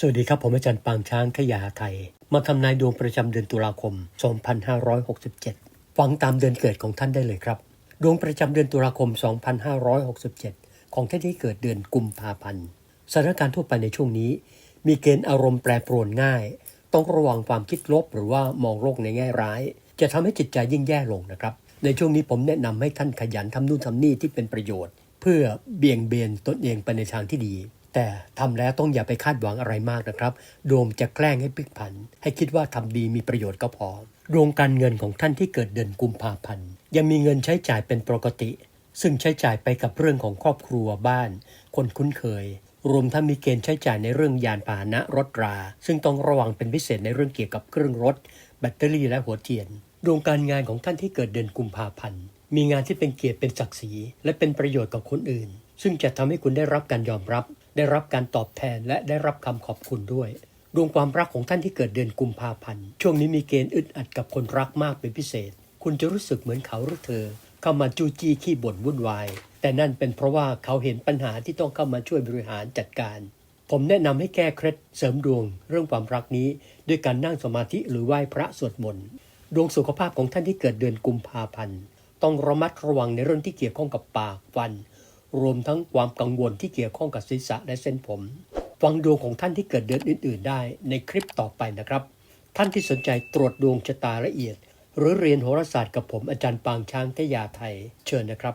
สวัสดีครับ ผมอาจารย์ปางช้างขยาไทย มาทำนายดวงประจำเดือนตุลาคม 2567 ฟังตามเดือนเกิดของท่านได้เลยครับ ดวงประจำเดือนตุลาคม 2567 ของท่านที่เกิดเดือนกุมภาพันธ์สถานการณ์ทั่วไปในช่วงนี้ มีเกณฑ์อารมณ์แปรปรวนง่าย ต้องระวังความคิดลบหรือว่ามองโลกในแง่ร้าย จะทำให้จิตใจยิ่งแย่ลงนะครับ ในช่วงนี้ผมแนะนำให้ท่านขยันทำนู่นทำนี่ที่เป็นประโยชน์ เพื่อเบี่ยงเบนตนเองไปในทางที่ดี แต่ทำแล้วต้องอย่าไปคาดหวังอะไรมากนะครับโดมจะแกล้งให้พลิกผัน ให้คิดว่าทำดีมีประโยชน์ก็พอดวงการเงินของท่านที่เกิดเดือนกุมภาพันธ์ยังมีเงินใช้จ่ายเป็นปกติ ซึ่งใช้จ่ายไปกับเรื่องของครอบครัวบ้าน คนคุ้นเคย รวมทั้งมีเกณฑ์ใช้จ่ายในเรื่องยานพาหนะรถรา ซึ่งต้องระวังเป็นพิเศษในเรื่องเกี่ยวกับเครื่องรถ แบตเตอรี่และหัวเทียน ดวงการงานของท่านที่เกิดเดือนกุมภาพันธ์มีงานที่เป็นเกียรติเป็นศักดิ์ศรี และเป็นประโยชน์กับคนอื่น ซึ่งจะทำให้คุณได้รับการยอมรับ ได้รับการตอบแทนและได้รับคำขอบคุณด้วยดวงความรักของท่านที่เกิดเดือนกุมภาพันธ์ ช่วงนี้มีเกณฑ์อึดอัดกับคนรักมากเป็นพิเศษ คุณจะรู้สึกเหมือนเขาหรือเธอ เข้ามาจู้จี้ขี้บ่นวุ่นวาย แต่นั่นเป็นเพราะว่าเขาเห็นปัญหาที่ต้องเข้ามาช่วยบริหารจัดการ ผมแนะนำให้แก้เคล็ดเสริมดวง เรื่องความรักนี้ด้วยการนั่งสมาธิหรือไหว้พระสวดมนต์ดวงสุขภาพของท่านที่เกิดเดือนกุมภาพันธ์ ต้องระมัดระวังในเรื่องที่เกี่ยวข้องกับปากฟัน รวมทั้งความกังวลที่เกี่ยวข้องกับศีรษะและเส้นผม ฟังดวงของท่านที่เกิดเดือนอื่น ๆ ได้ในคลิปต่อไปนะครับ ท่านที่สนใจตรวจดวงชะตาละเอียด หรือเรียนโหราศาสตร์กับผมอาจารย์ปางช้างทยาไทย เชิญนะครับ